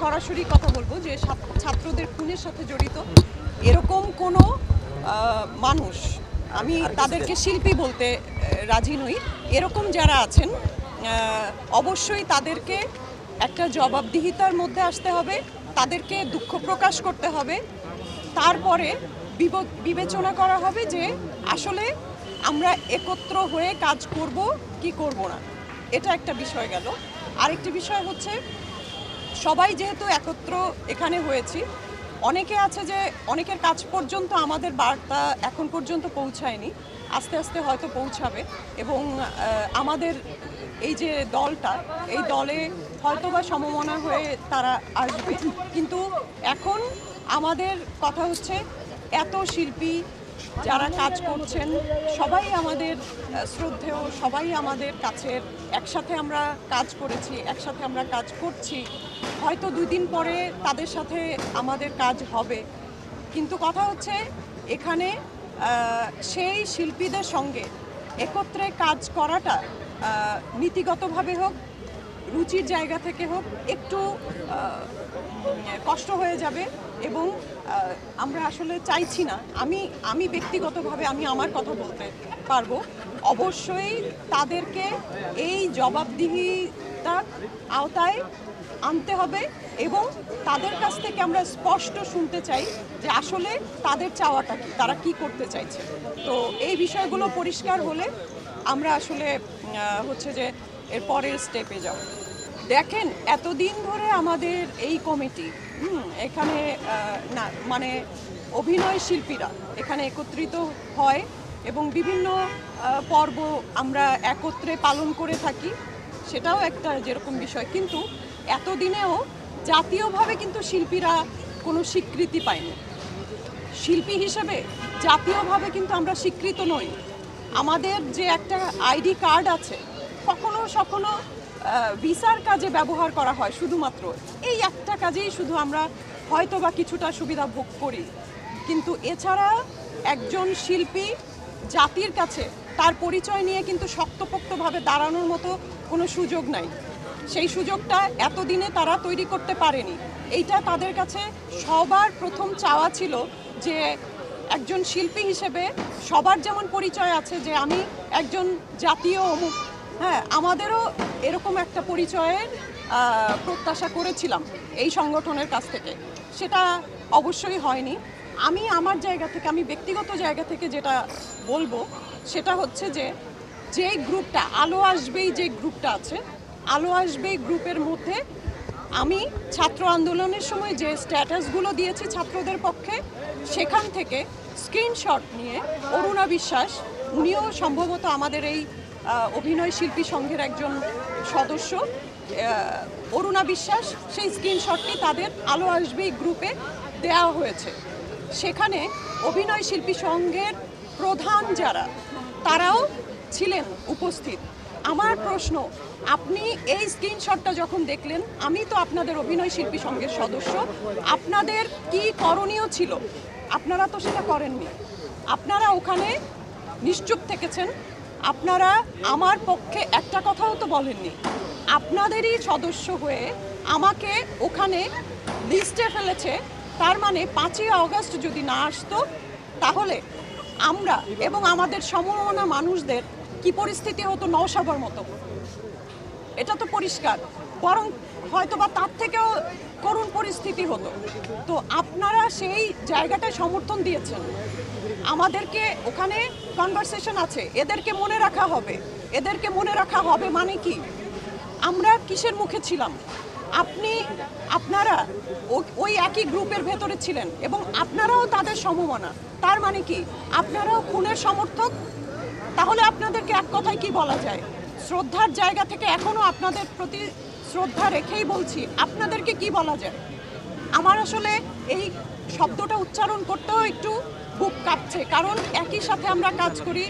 সরাসরি কথা বলব যে ছাত্রদের খুনের সাথে জড়িত। এরকম কোনো মানুষ আমি তাদেরকে শিল্পী বলতে রাজি নই। এরকম যারা আছেন অবশ্যই তাদেরকে একটা জবাবদিহিতার মধ্যে আসতে হবে তাদেরকে দুঃখ প্রকাশ করতে হবে। তারপরে বিবেচনা করা হবে যে আসলে আমরা একত্র হয়ে কাজ করব কি করব না। এটা একটা বিষয় গেল। আরেকটি বিষয় হচ্ছে সবাই যেহেতু একত্র এখানে হয়েছি, অনেকে আছে যে অনেকের কাজ পর্যন্ত আমাদের বার্তা এখন পর্যন্ত পৌঁছায়নি, আস্তে আস্তে হয়তো পৌঁছাবে এবং আমাদের এই যে দলটা, এই দলে হয়তো বা সমমনা হয়ে তারা আসবে। কিন্তু এখন আমাদের কথা হচ্ছে, এত শিল্পী যারা কাজ করছেন, সবাই আমাদের শ্রদ্ধেয়, সবাই আমাদের কাছের একসাথে আমরা কাজ করেছি, একসাথে আমরা কাজ করছি। হয়তো দুই দিন পরে তাদের সাথে আমাদের কাজ হবে। কিন্তু কথা হচ্ছে, এখানে সেই শিল্পীদের সঙ্গে একত্রে কাজ করাটা নীতিগতভাবে হোক, রুচির জায়গা থেকে হোক, একটু কষ্ট হয়ে যাবে এবং আমরা আসলে চাইছি না। আমি আমি ব্যক্তিগতভাবে আমি আমার কথা বলতে পারব। অবশ্যই তাদেরকে এই জবাবদিহিতার আওতায় আনতে হবে এবং তাদের কাছ থেকে আমরা স্পষ্ট শুনতে চাই যে আসলে তাদের চাওয়াটা কি, তারা কি করতে চাইছে। তো এই বিষয়গুলো পরিষ্কার হলে আমরা আসলে হচ্ছে যে এর পরের স্টেপে যাব। দেখেন, এতদিন ধরে আমাদের এই কমিটি এখানে না মানে অভিনয় শিল্পীরা এখানে একত্রিত হয় এবং বিভিন্ন পর্ব আমরা একত্রে পালন করে থাকি, সেটাও একটা যেরকম বিষয়। কিন্তু এতদিনেও জাতীয়ভাবে কিন্তু শিল্পীরা কোনো স্বীকৃতি পায়নি। শিল্পী হিসেবে জাতীয়ভাবে কিন্তু আমরা স্বীকৃত নই। আমাদের যে একটা আইডি কার্ড আছে, কখনো, সখনো ভিসার কাজে ব্যবহার করা হয় শুধুমাত্র। এই একটা কাজেই শুধু আমরা হয়তো বা কিছুটা সুবিধা ভোগ করি। কিন্তু এছাড়া একজন শিল্পী জাতির কাছে তার পরিচয় নিয়ে কিন্তু শক্তপোক্তভাবে দাঁড়ানোর মতো কোনো সুযোগ নাই। সেই সুযোগটা এতদিনে তারা তৈরি করতে পারেনি। এইটা তাদের কাছে সবার প্রথম চাওয়া ছিল যে একজন শিল্পী হিসেবে সবার যেমন পরিচয় আছে যে আমি একজন জাতীয় অমুক হ্যাঁ আমাদেরও এরকম একটা পরিচয়ের প্রত্যাশা করেছিলাম এই সংগঠনের কাছ থেকে। সেটা অবশ্যই হয়নি। আমি আমার জায়গা থেকে, আমি ব্যক্তিগত জায়গা থেকে যেটা বলব, সেটা হচ্ছে যে যে গ্রুপটা, আলো আসবেই যে গ্রুপটা আছে, আলো আসবেই গ্রুপের মধ্যে আমি ছাত্র আন্দোলনের সময় যে স্ট্যাটাসগুলো দিয়েছি ছাত্রদের পক্ষে, সেখান থেকে স্ক্রিনশট নিয়ে অরুণা বিশ্বাস, উনিও সম্ভবত আমাদের এই অভিনয় শিল্পী সংঘের একজন সদস্য অরুণা বিশ্বাস, সেই স্ক্রিনশটটি তাদের আলো আসবে গ্রুপে দেওয়া হয়েছে। সেখানে অভিনয় শিল্পী সংঘের প্রধান যারা, তারাও ছিলেন উপস্থিত। আমার প্রশ্ন, আপনি এই স্ক্রিনশটটা যখন দেখলেন, আমি তো আপনাদের অভিনয় শিল্পী সংঘের সদস্য, আপনাদের কি করণীয় ছিল? আপনারা তো সেটা করেননি। আপনারা ওখানে নিশ্চুপ থেকেছেন আপনারা আমার পক্ষে একটা কথাও তো বলেননি। আপনাদেরই সদস্য হয়ে আমাকে ওখানে লিস্টে ফেলেছে। তার মানে পাঁচই অগস্ট যদি না আসতো, তাহলে আমরা এবং আমাদের সমমনা মানুষদের কি পরিস্থিতি হতো নশাবার মতো? এটা তো পরিষ্কার। বরং হয়তো বা তার থেকেও করুণ পরিস্থিতি হতো। তো আপনারা সেই জায়গাটায় সমর্থন দিয়েছেন। আমাদেরকে ওখানে কনভারসেশন আছে। এদেরকে মনে রাখা হবে। এদেরকে মনে রাখা হবে মানে কি? আমরা কিসের মুখে ছিলাম? আপনি, আপনারা ওই একই গ্রুপের ভেতরে ছিলেন এবং আপনারাও তাদের সমমনা। তার মানে কি? আপনারাও খুনের সমর্থক? তাহলে আপনাদেরকে এক কথায় কি বলা যায়? শ্রদ্ধার জায়গা থেকে এখনও আপনাদের প্রতি শ্রদ্ধা রেখেই বলছি, আপনাদেরকে কি বলা যায়? আমার আসলে এই শব্দটা উচ্চারণ করতেও একটু বুক কাঁপছে, কারণ একই সাথে আমরা কাজ করি।